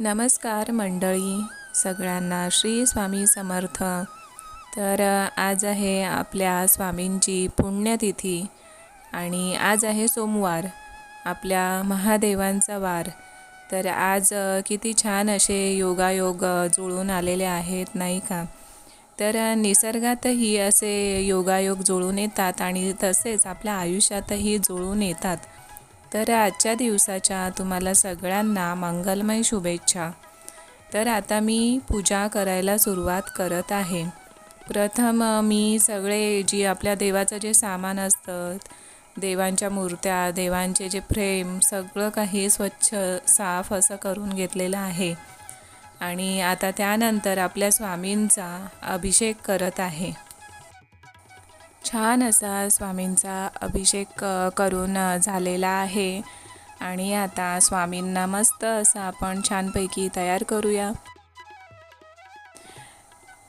नमस्कार मंडळी सगळ्यांना श्री स्वामी समर्थ. तर आज आहे आपल्या स्वामींची पुण्यतिथी आणि आज आहे सोमवार आपल्या महादेवांचा वार. तर आज किती छान असे योगायोग जुळून आलेले आहेत नाही का? तर निसर्गातही असे योगायोग जुळून येतात आणि तसेच आपल्या आयुष्यातही जुळून येतात. तर आजच्या दिवसाच्या तुम्हाला सगळ्यांना मंगलमय शुभेच्छा. तर आता मी पूजा करायला सुरुवात करत आहे. प्रथम मी सगळे जी आपल्या देवाचं जे सामान असतं देवांच्या मूर्त्या देवांचे जे फ्रेम सगळं काही स्वच्छ साफ असं करून घेतलेलं आहे. आणि आता त्यानंतर आपल्या स्वामींचा अभिषेक करत आहे. छान असा स्वामींचा अभिषेक करून झालेला आहे. आणि आता स्वामींना मस्त असं आपण छानपैकी तयार करूया.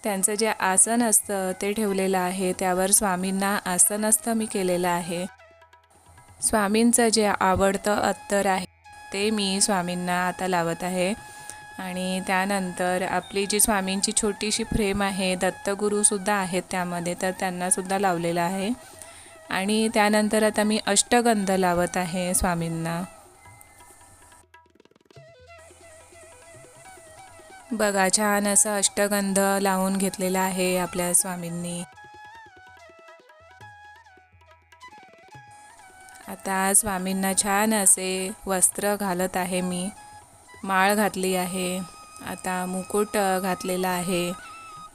त्यांचं जे आसन असतं ते ठेवलेलं आहे. त्यावर स्वामींना आसनस्थ मी केलेलं आहे. स्वामींचं जे आवडतं अत्तर आहे ते मी स्वामींना आता लावत आहे. आणि त्यानंतर आपली जी स्वामींची छोटीशी फ्रेम आहे दत्तगुरूसुद्धा आहेत त्यामध्ये तर त्यांनासुद्धा लावलेलं आहे. आणि त्यानंतर आता मी अष्टगंध लावत आहे स्वामींना. बघा छान असं अष्टगंध लावून घेतलेलं आहे आपल्या स्वामींनी. आता स्वामींना छान असे वस्त्र घालत आहे मी. माळ घातली आहे. आता मुकुट घातलेला आहे.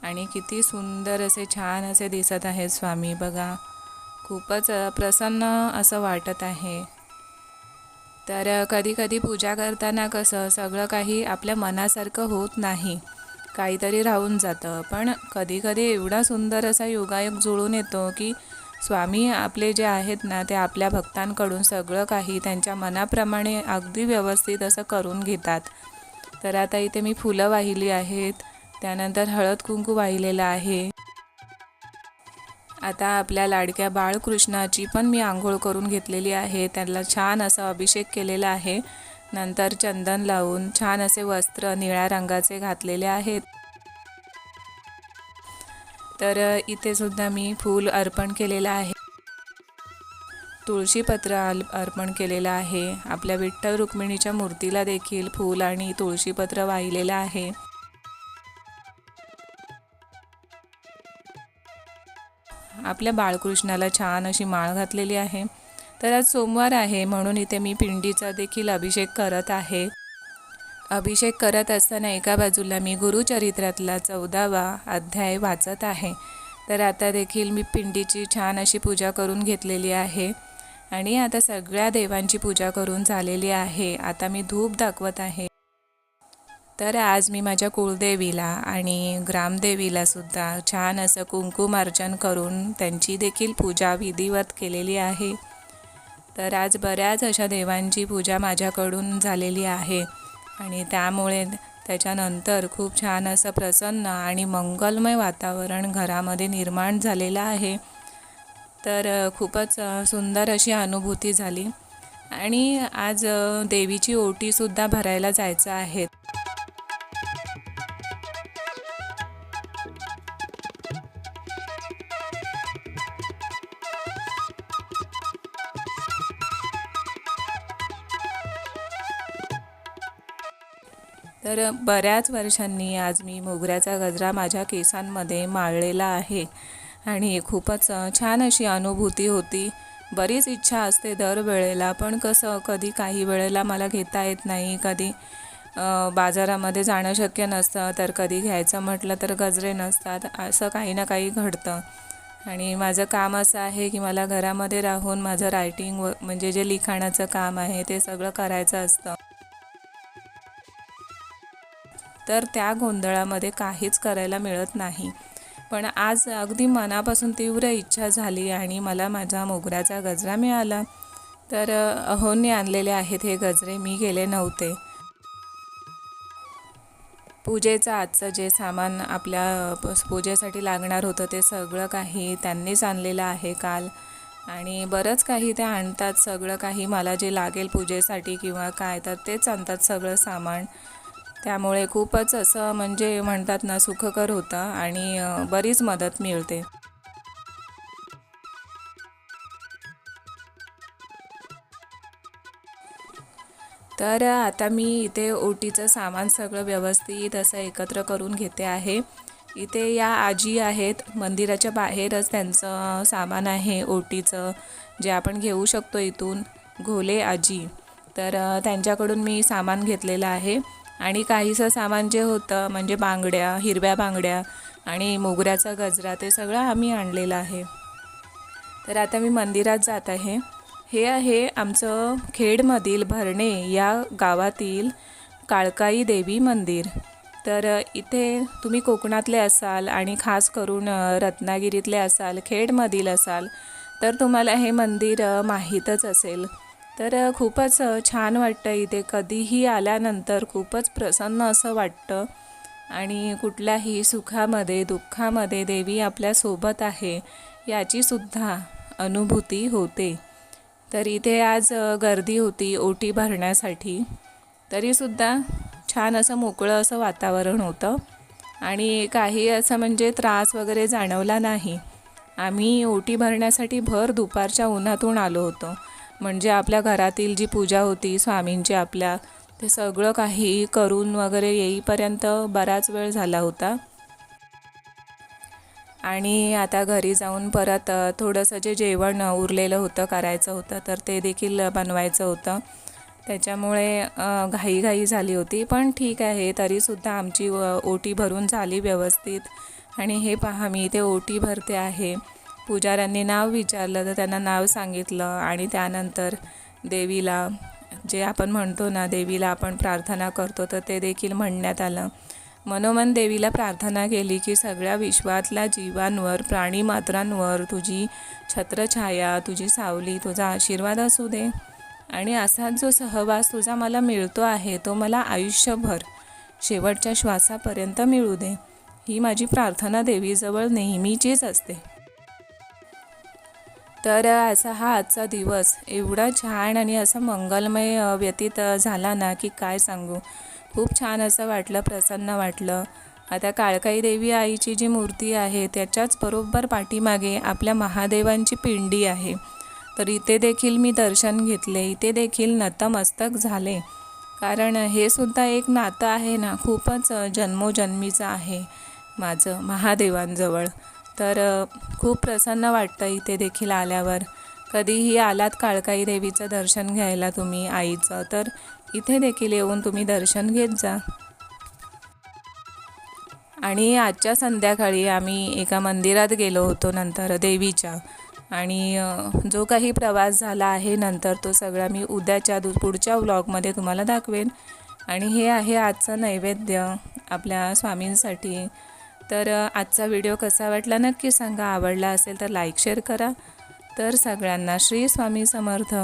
आणि किती सुंदर असे छान असे दिसत आहेत स्वामी. बघा खूपच प्रसन्न असं वाटत आहे. तर कधी कधी पूजा करताना कसं सगळं काही आपल्या मनासारखं होत नाही. काहीतरी राहून जातं. पण कधी कधी एवढा सुंदर असा योगायोग जुळून येतो की स्वामी आपले जे आहेत ना ते आपल्या भक्तांकडून सगळं काही त्यांच्या मनाप्रमाणे अगदी व्यवस्थित असं करून घेतात. तर आता इथे मी फुलं वाहिली आहेत. त्यानंतर हळद कुंकू वाहिलेलं आहे. आता आपल्या लाडक्या बाळकृष्णाची पण मी आंघोळ करून घेतलेली आहे. त्याला छान असा अभिषेक केलेला आहे. नंतर चंदन लावून छान असे वस्त्र निळ्या रंगाचे घातलेले आहेत. तर इथे सुद्धा मी फूल अर्पण केलेलं आहे. तुळशीपत्र अर्पण केलेलं आहे. आपल्या विठ्ठल रुक्मिणीच्या मूर्तीला देखील फूल आणि तुळशीपत्र वाहिलेलं आहे. आपल्या बाळकृष्णाला छान अशी माळ घातलेली आहे. तर आज सोमवार आहे म्हणून इथे मी पिंडीचा देखील अभिषेक करत आहे. अभिषेक करत असताना एका बाजूला मी गुरुचरित्रातला चौदावा अध्याय वाचत आहे. तर आता देखील मी पिंडीची छान अशी पूजा करून घेतलेली आहे. आणि आता सगळ्या देवांची पूजा करून झालेली आहे. आता मी धूप दाखवत आहे. तर आज मी माझ्या कुळदेवीला आणि ग्रामदेवीला सुद्धा छान असं कुंकुमार्चन करून त्यांची देखील पूजा विधिवत केलेली आहे. तर आज बऱ्याच अशा देवांची पूजा माझ्याकडून झालेली आहे. आणि त्यामुळे त्याच्यानंतर खूप छान असं प्रसन्न आणि मंगलमय वातावरण घरामध्ये निर्माण झालेलं आहे. तर खूपच सुंदर अशी अनुभूती झाली. आणि आज देवीची ओटीसुद्धा भरायला जायचं आहे. तर बऱ्याच वर्षांनी आज मी मोगऱ्याचा गजरा माझ्या केसांमध्ये माळलेला आहे. आणि खूपच छान अशी अनुभूती होती. बरीच इच्छा असते दरवेळेला पण कसं कधी काही वेळेला मला घेता येत नाही कधी बाजारामध्ये जाणं शक्य नसतं तर कधी घ्यायचं म्हटलं तर गजरे नसतात असं काही ना काही घडतं. आणि माझं काम असं आहे की मला घरामध्ये राहून माझं रायटिंग व म्हणजे जे लिखाणाचं काम आहे ते सगळं करायचं असतं. तर त्या गोंधळामध्ये काहीच करायला मिळत नाही. पण आज अगदी मनापासून तीव्र इच्छा झाली आणि मला माझा मोगऱ्याचा गजरा मिळाला. तर अहोंनी आणलेले आहेत हे गजरे मी गेले नव्हते. पूजेचं आजचं जे सामान आपल्या पूजेसाठी लागणार होतं ते सगळं काही त्यांनीच आणलेलं आहे काल. आणि बरंच काही ते आणतात सगळं काही मला जे लागेल पूजेसाठी किंवा काय तर तेच आणतात सगळं सामान. त्यामुळे खूपच असं म्हणजे म्हणतात ना सुखकर होतं आणि बरीच मदत मिळते. तर आता मी इथे ओटीचं सामान सगळं व्यवस्थित असं एकत्र करून घेते आहे. इथे या आजी आहेत मंदिराच्या बाहेरच त्यांचं सामान आहे ओटीचं जे आपण घेऊ शकतो इथून घोले आजी. तर त्यांच्याकडून मी सामान घेतलेलं आहे. आणि काहीसं सामान जे होतं म्हणजे बांगड्या हिरव्या बांगड्या आणि मोगऱ्याचा गजरा ते सगळं आम्ही आणलेलं आहे. तर आता मी मंदिरात जात आहे. हे आहे आमचं खेडमधील भरणे या गावातील काळकाई देवी मंदिर. तर इथे तुम्ही कोकणातले असाल आणि खास करून रत्नागिरीतले असाल खेडमधील असाल तर तुम्हाला हे मंदिर माहीतच असेल. तर खूपच छान वाटतं इथे. कधीही आल्यानंतर खूपच प्रसन्न असं वाटतं. आणि कुठल्याही सुखामध्ये दुःखामध्ये देवी आपल्यासोबत आहे याचीसुद्धा अनुभूती होते. तर इथे आज गर्दी होती ओटी भरण्यासाठी. तरीसुद्धा छान असं मोकळं असं वातावरण होतं. आणि काही असं म्हणजे त्रास वगैरे जाणवला नाही. आम्ही ओटी भरण्यासाठी भर दुपारच्या उन्हातून आलो होतो. म्हणजे आपल्या घरातील जी पूजा होती स्वामींची आपल्या ते सगळं काही करून वगैरे येईपर्यंत बराच वेळ झाला होता. आणि आता घरी जाऊन परत थोडंसं जे जेवण उरलेलं होतं करायचं होतं तर ते देखील बनवायचं होतं. त्याच्यामुळे घाईघाई झाली होती पण ठीक आहे तरीसुद्धा आमची ओटी भरून झाली व्यवस्थित. आणि हे पहा मी इथे ओटी भरते आहे. पुजाऱ्यांनी नाव विचारलं तर त्यांना नाव सांगितलं आणि त्यानंतर देवीला जे आपण म्हणतो ना देवीला आपण प्रार्थना करतो तर ते देखील म्हणण्यात आलं. मनोमन देवीला प्रार्थना केली की सगळ्या विश्वातल्या जीवांवर प्राणीमात्रांवर तुझी छत्रछाया तुझी सावली तुझा आशीर्वाद असू दे. आणि असाच जो सहवास तुझा मला मिळतो आहे तो मला आयुष्यभर शेवटच्या श्वासापर्यंत मिळू दे. ही माझी प्रार्थना देवीजवळ नेहमीचीच असते. तर असा हा आजचा दिवस एवढा छान आणि असा मंगलमय व्यतीत झाला ना की काय सांगू. खूप छान असं वाटलं प्रसन्न वाटलं. आता काळकाई देवी आईची जी मूर्ती आहे त्याच्याच बरोबर पाठीमागे आपल्या महादेवांची पिंडी आहे. तर इथे देखील मी दर्शन घेतले. इथे देखील नतमस्तक झाले. कारण हे सुद्धा एक नातं आहे ना खूपच जन्मोजन्मीचं आहे माझं महादेवांजवळ. तर खूप प्रसन्न वाटतं इथे देखील आल्यावर. कधीही आलात काळकाई देवीचं दर्शन घ्यायला तुम्ही आईचं. तर इथे देखील येऊन तुम्ही दर्शन घेत जा. आणि आजच्या संध्याकाळी आम्ही एका मंदिरात गेलो होतो नंतर देवीच्या. आणि जो काही प्रवास झाला आहे नंतर तो सगळा मी उद्याच्या दु पुढच्या व्लॉगमध्ये तुम्हाला दाखवेन. आणि हे आहे आजचं नैवेद्य आपल्या स्वामींसाठी. तर आजचा व्हिडिओ कसा वाटला नक्की सांगा. आवडला असेल तर लाईक शेअर करा. तर सगळ्यांना श्री स्वामी समर्थ.